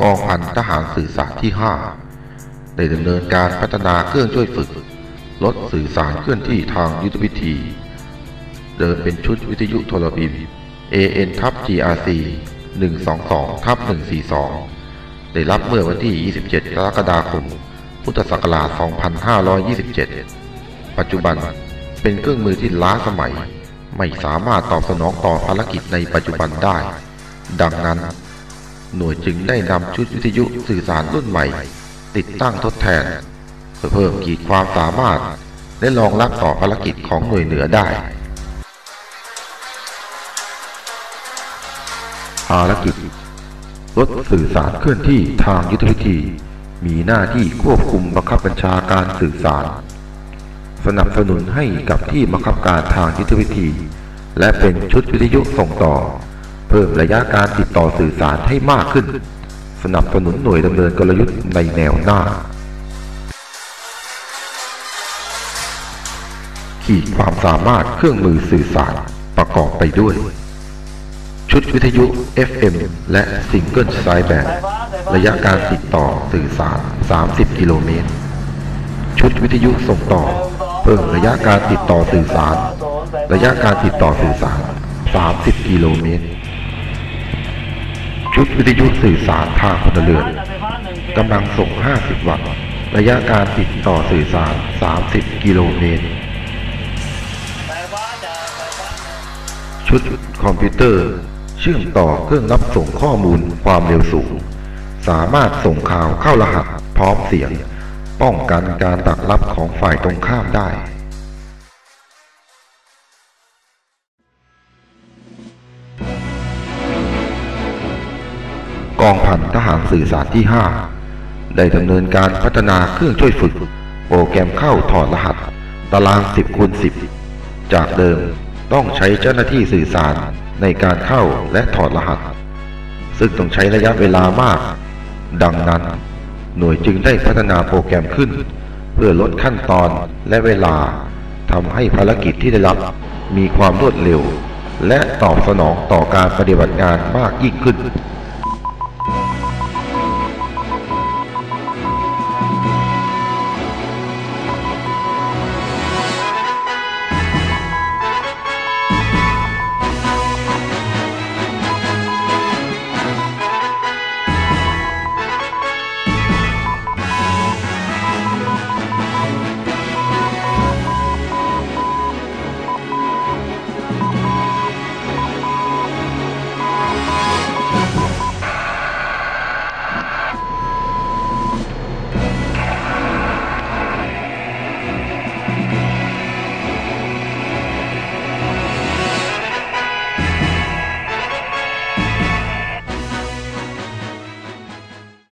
กองพันทหารสื่อสารที่ 5 ได้ดำเนินการพัฒนาเครื่องช่วยฝึกลดสื่อสารเคลื่อนที่ทางยุทธวิธี เดิมเป็นชุดวิทยุโทรบิม AN ทับ GRC 122ทับ142 ได้รับเมื่อวันที่ 27 กรกฎาคม พุทธศักราช 2527 ปัจจุบันเป็นเครื่องมือที่ล้าสมัย ไม่สามารถตอบสนองต่อภารกิจในปัจจุบันได้ ดังนั้น หน่วยจึงได้นำชุดวิทยุสื่อสารรุ่นใหม่ ติดตั้งทดแทน เพื่อเพิ่มขีดความสามารถ และรองรับต่อภารกิจของหน่วยเหนือได้ภารกิจรถสื่อสารเคลื่อนที่ทางยุทธวิธี มีหน้าที่ควบคุมบังคับบัญชาการสื่อสาร สนับสนุนให้กับที่บังคับการทางยุทธวิธี และเป็นชุดวิทยุส่งต่อ เพิ่มระยะการติดต่อสื่อสารให้มากขึ้น สนับสนุนหน่วยดำเนินกลยุทธ์ในแนวหน้า ขีดความสามารถเครื่องมือสื่อสารประกอบไปด้วย ชุดวิทยุ FM และซิงเกิลไซด์แบนด์ระยะการติดต่อสื่อสาร 30 กิโลเมตร ชุดวิทยุส่งต่อ เพิ่มระยะการติดต่อสื่อสาร ระยะการติดต่อสื่อสาร 30 กิโลเมตร ชุดวิทยุสื่อสารทางพลเรือนกำลังส่ง 50 วัตต์ ระยะการติดต่อสื่อสาร 30 กิโลเมตร ชุดคอมพิวเตอร์ เชื่อมต่อเครื่องรับส่งข้อมูลความเร็วสูง สามารถส่งข่าวเข้ารหัสพร้อมเสียง ป้องกันการตักรับของฝ่ายตรงข้ามได้ องพันทหารสื่อสารที่ 5 ได้ดำเนินการพัฒนาเครื่องช่วยฝึก โปรแกรมเข้าถอดรหัส ตาราง 10คูณ10 จากเดิมต้องใช้เจ้าหน้าที่สื่อสารในการเข้าและถอดรหัส ซึ่งต้องใช้ระยะเวลามาก ดังนั้น หน่วยจึงได้พัฒนาโปรแกรมขึ้น เพื่อลดขั้นตอนและเวลาทำให้ภารกิจที่ได้รับมีความรวดเร็ว และตอบสนองต่อการปฏิบัติงานมากยิ่งขึ้น thank you